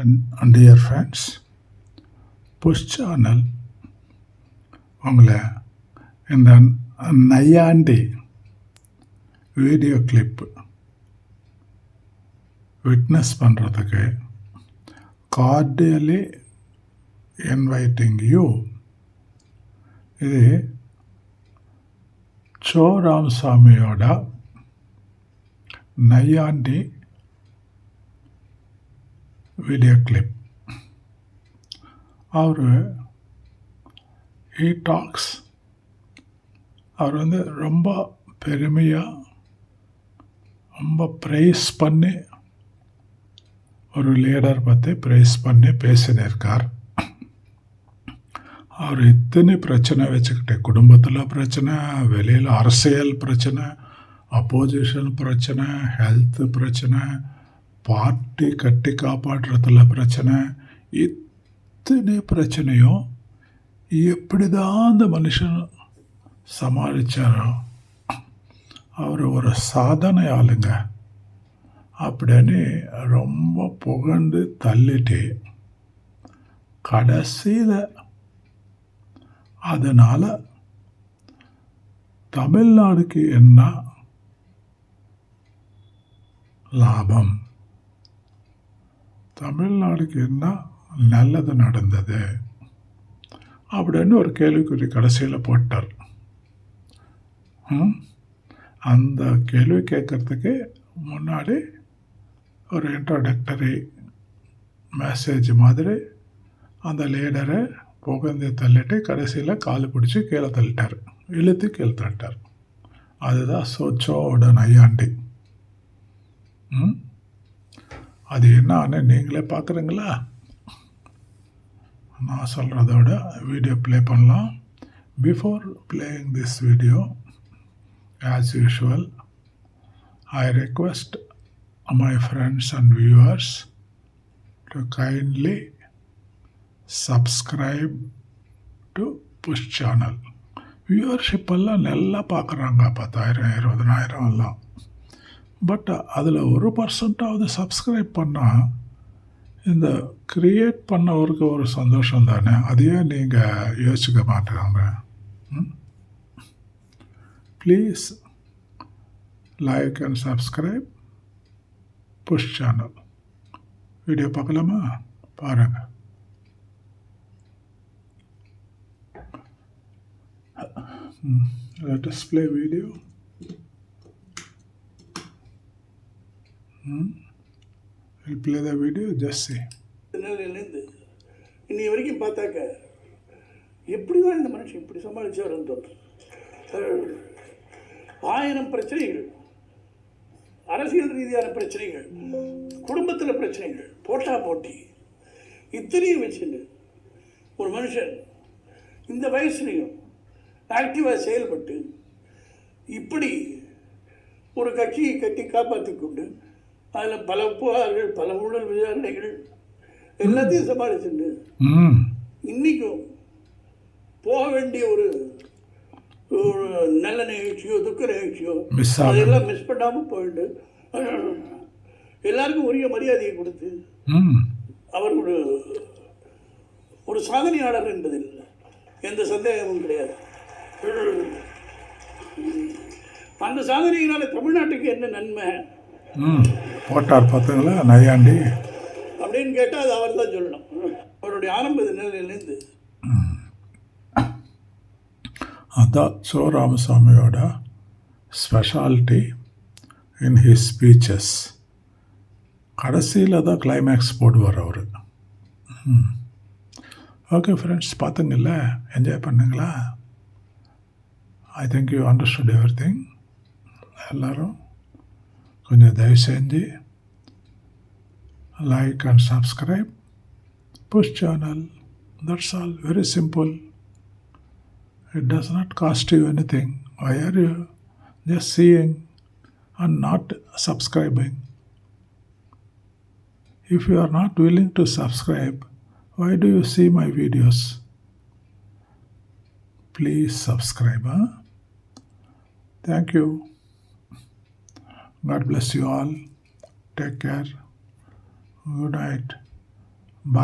And dear friends push channel உங்களை இந்த நையாண்டி வீடியோ கிளிப் விட்னஸ் பண்ணுறதுக்கு கார்டியலி இன்வைட்டிங் யூ இது சோ ராமசாமியோட நையாண்டி வீடியோ கிளிப் அவர் ஹீ டாக்ஸ் அவர் வந்து ரொம்ப பெருமையாக ரொம்ப ப்ரைஸ் பண்ணி ஒரு லீடர் பற்றி ப்ரைஸ் பண்ணி பேசினிருக்கார். அவர் இத்தனை பிரச்சனை வச்சுக்கிட்டு குடும்பத்தில் பிரச்சனை வெளியில் அரசியல் பிரச்சனை அப்போசிஷன் பிரச்சனை ஹெல்த் பிரச்சனை பாட்டு கட்டி காப்பாற்றுறதுல பிரச்சனை. இத்தனை பிரச்சனையும் எப்படி தான் அந்த மனுஷன் சமாளித்தாரோ அவர் ஒரு சாதனை ஆளுங்க. அப்படின்னு ரொம்ப புகழ்ந்து தள்ளிட்டு கடைசியில் அதனால் தமிழ்நாடுக்கு என்ன லாபம்? தமிழ்நாடுக்கு என்ன நல்லது நடந்தது? அப்படின்னு ஒரு கேள்விக்குறி கடைசியில் போட்டார். ம்? அந்த கேள்வி கேட்குறதுக்கு முன்னாடி ஒரு இன்ட்ரோடக்டரி மெசேஜ் மாதிரி அந்த லீடரை புகழ்ந்து தள்ளிட்டு கடைசியில் கால் பிடிச்சி கீழே தள்ளிட்டார். இழுத்து கீழே தள்ளிட்டார். அதுதான் சோச்சோட நையாண்டி. ம்? அது என்னன்னு நீங்களே பார்க்குறீங்களா நான் சொல்கிறதோட வீடியோ ப்ளே பண்ணலாம். Before playing this video as usual I request my friends and viewers to kindly subscribe to push channel viewership எல்லாம் நல்லா பார்க்குறாங்க. பத்தாயிரம் இருபதனாயிரம் எல்லாம். பட் uh, அதில் ஒரு பர்சண்ட்டாவது சப்ஸ்கிரைப் பண்ணால் இந்த க்ரியேட் பண்ணவருக்கு ஒரு சந்தோஷம் தானே? அதையே நீங்கள் யோசிக்க மாட்டேங்க please like and subscribe push channel video பார்க்கலாமா? பாருங்கள் let us play video. Hmm? we'll play the video just see இன்னி வரைக்கும் பார்த்தாக்க எப்படி தான் இந்த மனுஷன் இப்படி சமாளித்தவர் தோணும் ஆயிரம் பிரச்சனைகள் அரசியல் ரீதியான பிரச்சனைகள் குடும்பத்தில் பிரச்சனைகள் போட்டா போட்டி இத்தனையும் வச்சுட்டு ஒரு மனுஷன் இந்த வயசுலையும் ஆக்டிவாக செயல்பட்டு இப்படி ஒரு கட்சியை கட்டி காப்பாற்றி கொண்டு அதில் பல புகார்கள் பல ஊழல் விசாரணைகள் எல்லாத்தையும் சமாளிச்சுண்டு mm. இன்னைக்கும் போக வேண்டிய ஒரு ஒரு நல்ல நிகழ்ச்சியோ துக்க நிகழ்ச்சியோ. அதெல்லாம் மிஸ் பண்ணாமல் போயிட்டு எல்லாருக்கும் உரிய மரியாதையை கொடுத்து. அவர் ஒரு ஒரு சாதனையாளர் என்பதில் எந்த சந்தேகமும் கிடையாது அந்த சாதனையினால தமிழ்நாட்டுக்கு என்ன நன்மை Mm. போட்டார் பார்த்தீங்களா நையாண்டி. அப்படின்னு கேட்டால் அது அவர் தான் சொல்லணும். அவருடைய ஆரம்ப நிலையிலேருந்து. அதான் சோ ராமசாமியோட ஸ்பெஷாலிட்டி இன் ஹிஸ் ஸ்பீச்சஸ் கடைசியில் தான் கிளைமேக்ஸ் போடுவார் அவர். ஓகே ஃப்ரெண்ட்ஸ் பார்த்துங்கல்ல என்ஜாய் பண்ணுங்களா? I think you understood everything எல்லோரும் కొంచెం దయచేయండి like and subscribe push channel that's all very simple it does not cost you anything why are you just seeing and not subscribing. If you are not willing to subscribe, why do you see my videos? Please subscribe. Thank you. God bless you all. Take care. Good night.